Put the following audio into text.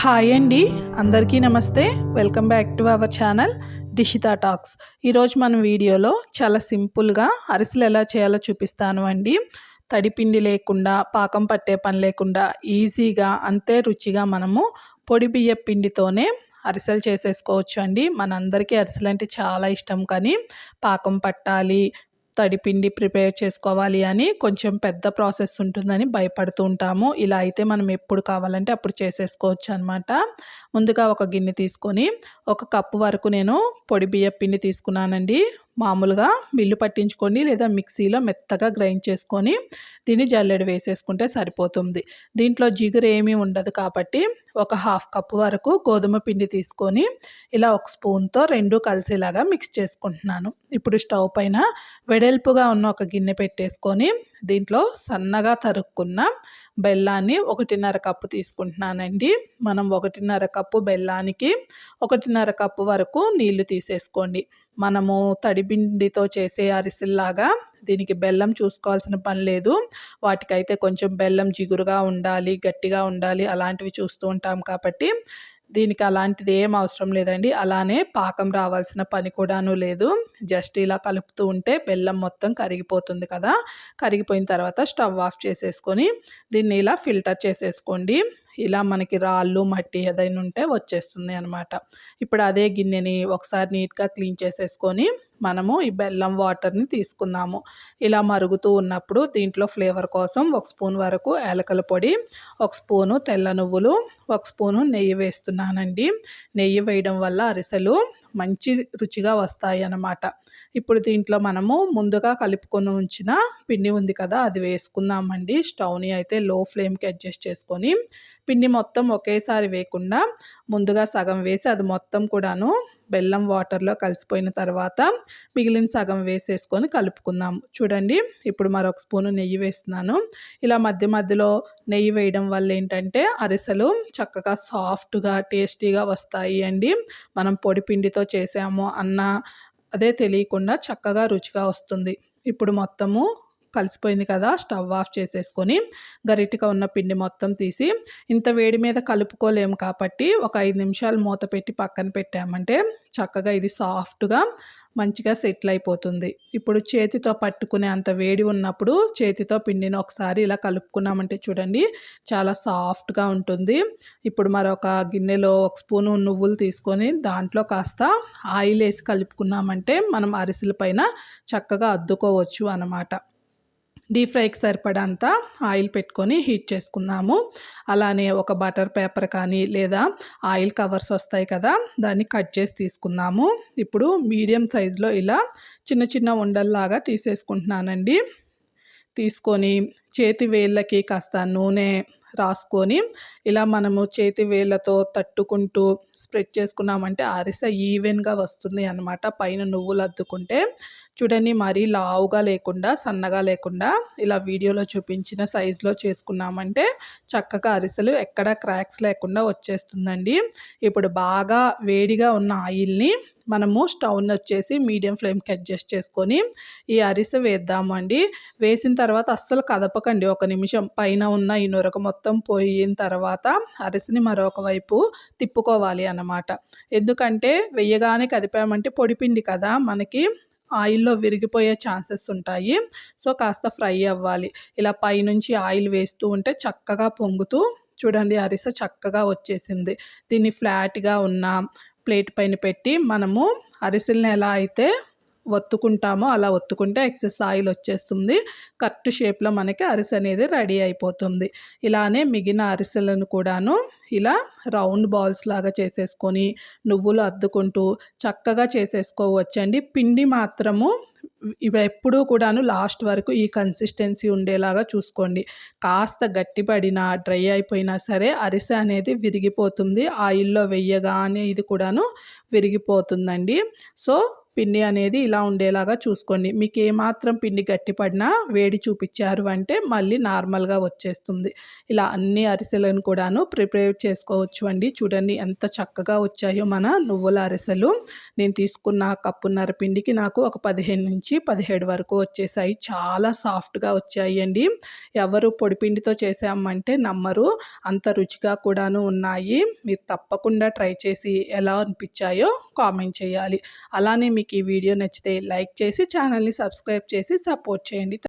Hi అండి. అందరికీ నమస్తే. Welcome back to our channel Dishita talks ఈరోజు మన వీడియోలో చాలా సింపుల్గా అరిసెలు ఎలా చేయాలో చూపిస్తాను అండి. తడిపిండి లేకుండా పాకం పట్టే పని లేకుండా ఈజీగా అంతే రుచిగా మనము పొడి బియ్య పిండితోనే అరిసెలు చేసేసుకోవచ్చు అండి. మనందరికీ అరిసెలు అంటే చాలా ఇష్టం. కానీ పాకం పట్టాలి తడిపిండి ప్రిపేర్ చేసుకోవాలి అని కొంచెం పెద్ద ప్రాసెస్ ఉంటుందని భయపడుతూ ఉంటాము. ఇలా అయితే మనం ఎప్పుడు కావాలంటే అప్పుడు చేసేసుకోవచ్చు అనమాట ముందుగా ఒక గిన్నె తీసుకొని ఒక కప్పు వరకు నేను పొడి బియ్య పిండి తీసుకున్నానండి. మామూలుగా మిల్లు పట్టించుకొని లేదా మిక్సీలో మెత్తగా గ్రైండ్ చేసుకొని దీన్ని జల్లెడ వేసేసుకుంటే సరిపోతుంది. దీంట్లో జిగురు ఏమీ ఉండదు కాబట్టి ఒక హాఫ్ కప్ వరకు గోధుమ పిండి తీసుకొని ఇలా ఒక స్పూన్తో రెండు కలిసేలాగా మిక్స్ చేసుకుంటున్నాను. ఇప్పుడు స్టవ్ పైన వెడల్పుగా ఉన్న ఒక గిన్నె పెట్టేసుకొని దీంట్లో సన్నగా తరుక్కున్న బెల్లాన్ని ఒకటిన్నర కప్పు తీసుకుంటున్నానండి. మనం ఒకటిన్నర కప్పు బెల్లానికి ఒకటిన్నర కప్పు వరకు నీళ్ళు తీసేసుకోండి. మనము తడిపిండితో చేసే అరిసెల్లాగా దీనికి బెల్లం చూసుకోవాల్సిన పని లేదు. వాటికైతే కొంచెం బెల్లం జిగురుగా ఉండాలి గట్టిగా ఉండాలి అలాంటివి చూస్తూ ఉంటాం కాబట్టి దీనికి అలాంటిది ఏం అవసరం లేదండి. అలానే పాకం రావాల్సిన పని కూడాను లేదు. జస్ట్ ఇలా కలుపుతూ ఉంటే బెల్లం మొత్తం కరిగిపోతుంది కదా. కరిగిపోయిన తర్వాత స్టవ్ ఆఫ్ చేసేసుకొని దీన్ని ఇలా ఫిల్టర్ చేసేసుకోండి. ఇలా మనకి రాళ్ళు మట్టి ఏదైనా ఉంటే వచ్చేస్తుంది అనమాట ఇప్పుడు అదే గిన్నెని ఒకసారి నీట్గా క్లీన్ చేసేసుకొని మనము ఈ బెల్లం వాటర్ని తీసుకుందాము. ఇలా మరుగుతూ ఉన్నప్పుడు దీంట్లో ఫ్లేవర్ కోసం ఒక స్పూన్ వరకు ఏలకల పొడి ఒక స్పూను తెల్ల నువ్వులు ఒక స్పూను నెయ్యి వేస్తున్నానండి. నెయ్యి వేయడం వల్ల అరిసెలు మంచి రుచిగా వస్తాయి అన్నమాట. ఇప్పుడు దీంట్లో మనము ముందుగా కలుపుకొని ఉంచిన పిండి ఉంది కదా అది వేసుకుందామండి. స్టవ్ని అయితే లో ఫ్లేమ్కి అడ్జస్ట్ చేసుకొని పిండి మొత్తం ఒకేసారి వేయకుండా ముందుగా సగం వేసి అది మొత్తం కూడాను బెల్లం వాటర్లో కలిసిపోయిన తర్వాత మిగిలిన సగం వేసేసుకొని కలుపుకుందాం. చూడండి ఇప్పుడు మరొక స్పూను నెయ్యి వేస్తున్నాను. ఇలా మధ్య మధ్యలో నెయ్యి వేయడం వల్ల ఏంటంటే అరిసెలు చక్కగా సాఫ్ట్గా టేస్టీగా వస్తాయి అండి. మనం పొడి పిండితో చేసాము అన్న అదే తెలియకుండా చక్కగా రుచిగా వస్తుంది. ఇప్పుడు మొత్తము కలిసిపోయింది కదా స్టవ్ ఆఫ్ చేసేసుకొని గరిటిగా ఉన్న పిండి మొత్తం తీసి ఇంత వేడి మీద కలుపుకోలేము కాబట్టి ఒక ఐదు నిమిషాలు మూత పెట్టి పక్కన పెట్టామంటే చక్కగా ఇది సాఫ్ట్గా మంచిగా సెటిల్ అయిపోతుంది. ఇప్పుడు చేతితో పట్టుకునే అంత వేడి ఉన్నప్పుడు చేతితో పిండిని ఒకసారి ఇలా కలుపుకున్నామంటే చూడండి చాలా సాఫ్ట్గా ఉంటుంది. ఇప్పుడు మరొక గిన్నెలో ఒక స్పూను నువ్వులు తీసుకొని దాంట్లో కాస్త ఆయిల్ వేసి కలుపుకున్నామంటే మనం అరిసెల పైన చక్కగా అద్దుకోవచ్చు అన్నమాట. డీప్ ఫ్రైకి సరిపడంత ఆయిల్ పెట్టుకొని హీట్ చేసుకుందాము. అలానే ఒక బటర్ పేపర్ కానీ లేదా ఆయిల్ కవర్స్ వస్తాయి కదా దాన్ని కట్ చేసి తీసుకుందాము. ఇప్పుడు మీడియం సైజులో ఇలా చిన్న చిన్న ఉండల్లాగా తీసేసుకుంటున్నానండి. తీసుకొని చేతి వేళ్ళకి కాస్త నూనె రాసుకొని ఇలా మనము చేతి వేళ్ళతో తట్టుకుంటూ స్ప్రెడ్ చేసుకున్నామంటే అరిసె ఈవెన్గా వస్తుంది అనమాట పైన నువ్వులు అద్దుకుంటే చూడండి మరీ లావుగా లేకుండా సన్నగా లేకుండా ఇలా వీడియోలో చూపించిన సైజులో చేసుకున్నామంటే చక్కగా అరిసెలు ఎక్కడ క్రాక్స్ లేకుండా వచ్చేస్తుందండి. ఇప్పుడు బాగా వేడిగా ఉన్న ఆయిల్ని మనము స్టవ్ని వచ్చేసి మీడియం ఫ్లేమ్కి అడ్జస్ట్ చేసుకొని ఈ అరిసె వేద్దామండి. వేసిన తర్వాత అస్సలు కదపకండి ఒక నిమిషం. పైన ఉన్న ఈ నొరక మొత్తం పోయిన తర్వాత అరిసెని మరొక వైపు తిప్పుకోవాలి అన్నమాట. ఎందుకంటే వెయ్యగానే కదిపామంటే పొడిపిండి కదా మనకి ఆయిల్లో విరిగిపోయే ఛాన్సెస్ ఉంటాయి. సో కాస్త ఫ్రై అవ్వాలి. ఇలా పైనుంచి ఆయిల్ వేస్తూ ఉంటే చక్కగా పొంగుతూ చూడండి అరిసె చక్కగా వచ్చేసింది. దీన్ని ఫ్లాట్గా ఉన్న ప్లేట్ పైన పెట్టి మనము అరిసెల్ని ఎలా అయితే ఒత్తుకుంటామో అలా ఒత్తుకుంటే ఎక్సెస్ ఆయిల్ వచ్చేస్తుంది. కరెక్ట్ షేప్లో మనకి అరిసె అనేది రెడీ అయిపోతుంది. ఇలానే మిగిలిన అరిసెలను కూడాను ఇలా రౌండ్ బాల్స్ లాగా చేసేసుకొని నువ్వులు అద్దుకుంటూ చక్కగా చేసేసుకోవచ్చండి. పిండి మాత్రము ఇవి ఎప్పుడూ కూడాను లాస్ట్ వరకు ఈ కన్సిస్టెన్సీ ఉండేలాగా చూసుకోండి. కాస్త గట్టిపడినా డ్రై అయిపోయినా సరే అరిసె అనేది విరిగిపోతుంది. ఆయిల్లో వెయ్యగానే ఇది కూడాను విరిగిపోతుందండి. సో పిండి అనేది ఇలా ఉండేలాగా చూసుకోండి. మీకు ఏమాత్రం పిండి గట్టిపడినా వేడి చూపించారు అంటే మళ్ళీ నార్మల్గా వచ్చేస్తుంది. ఇలా అన్ని అరిసెలను కూడాను ప్రిపేర్ చేసుకోవచ్చు అండి. చూడండి ఎంత చక్కగా వచ్చాయో మన నువ్వుల అరిసెలు. నేను తీసుకున్న కప్పున్నర పిండికి నాకు ఒక పదిహేను నుంచి పదిహేడు వరకు వచ్చేసాయి. చాలా సాఫ్ట్గా వచ్చాయి అండి. ఎవరు పొడిపిండితో చేసామంటే నమ్మరు. అంత రుచిగా కూడాను ఉన్నాయి. మీరు తప్పకుండా ట్రై చేసి ఎలా అనిపించాయో కామెంట్ చేయాలి. అలానే మీకు ఈ వీడియో నచ్చితే లైక్ చేసి ఛానల్ని సబ్స్క్రైబ్ చేసి సపోర్ట్ చేయండి.